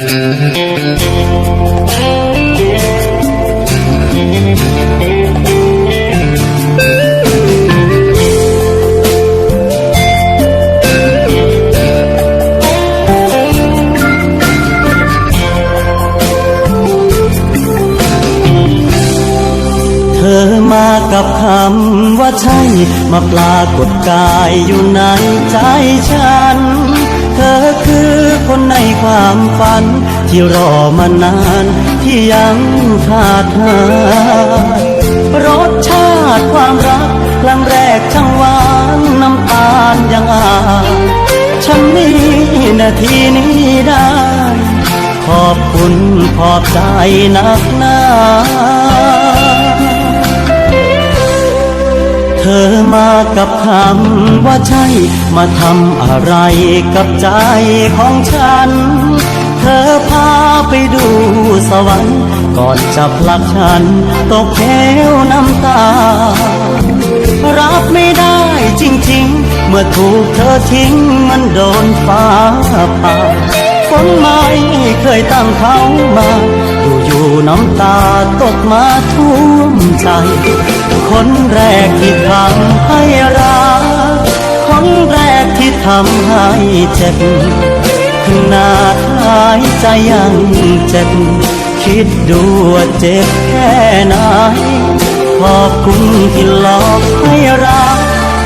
เธอมากับคำว่าใช่ มาปรากฏกายอยู่ในใจฉัน ธอคือคนในความฝัน ที่รอมานานที่ยังขาดหายรสชาติความรักครั้งแรกช่างหวานน้ำตาลยังอาฉันนี่นาทีนี้ได้ ขอบคุณขอบใจนักหนา เธอมากับคำว่าใช่ มาทำอะไรกับใจของฉัน เธอพาไปดูสวรรค์ก่อนจะผลักฉันตกเหวน้ำตา รับไม่ได้จริงๆ เมื่อถูกเธอทิ้งมันโดนฟ้าผ่าฝนไม่เคยตั้งเขามา น้ำตาตกมาท่วมใจ คนแรกที่ทำให้รัก คนแรกที่ทำให้เจ็บขนาดหายใจยังเจ็บ คิดดูว่าเจ็บแค่ไหน ขอบคุณที่หลอกให้รัก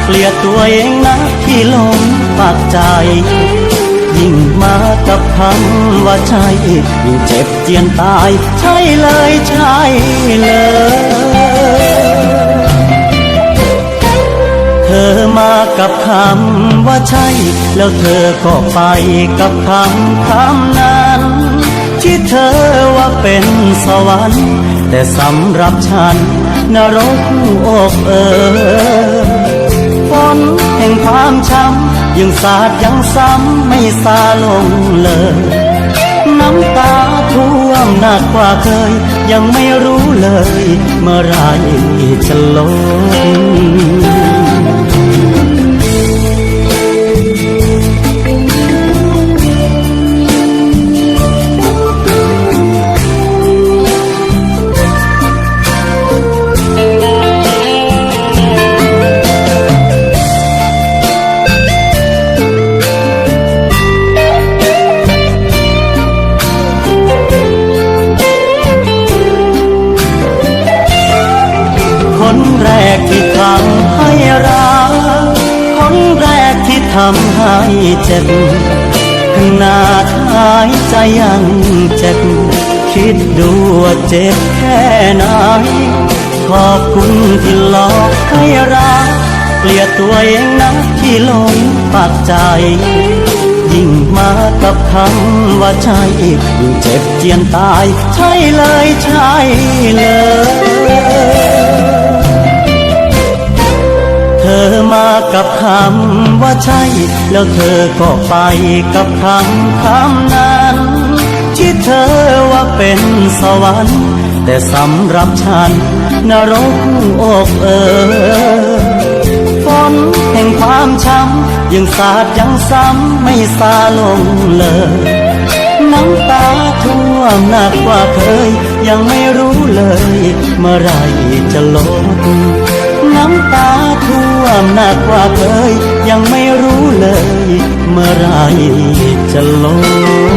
เกลียดตัวเองนะที่หลงปักใจ ยิ่งมากับคำว่าใช่ยิ่งเจ็บเจียนตาย ใช่เลยใช่เลยเธอมากับคำว่าใช่ แล้วเธอก็ไปกับคำคำนั้น ที่เธอว่าเป็นสวรรค์ แต่สำหรับฉันนรกอกเออฝนแห่งความช้ำ ยังสาดยังซ้ำไม่ซาลงเลย น้ำตาท่วมหนักกว่าเคย ยังไม่รู้เลย เมื่อไรจะลง ทำให้เจ็บขนาดหายใจยังเจ็บ คิดดูว่าเจ็บแค่ไหน ขอบคุณที่หลอกให้รัก เกลียดตัวเองนะที่ลงปักใจ ยิ่งมากับคำว่าใช่ยิ่งเจ็บเจียนตาย ใช่เลยใช่เลย กับคำว่าใช่ แล้วเธอก็ไปกับคำคำนั้น ที่เธอว่าเป็นสวรรค์ แต่สำหรับฉันนรกอกเออฝนแห่งความช้ำยังสาดยังซ้ำไม่ซาลงเลย น้ำตาท่วมหนักกว่าเคย ยังไม่รู้เลย เมื่อไรจะลด ความหนักกว่าเคย ยังไม่รู้เลย เมื่อไรจะลง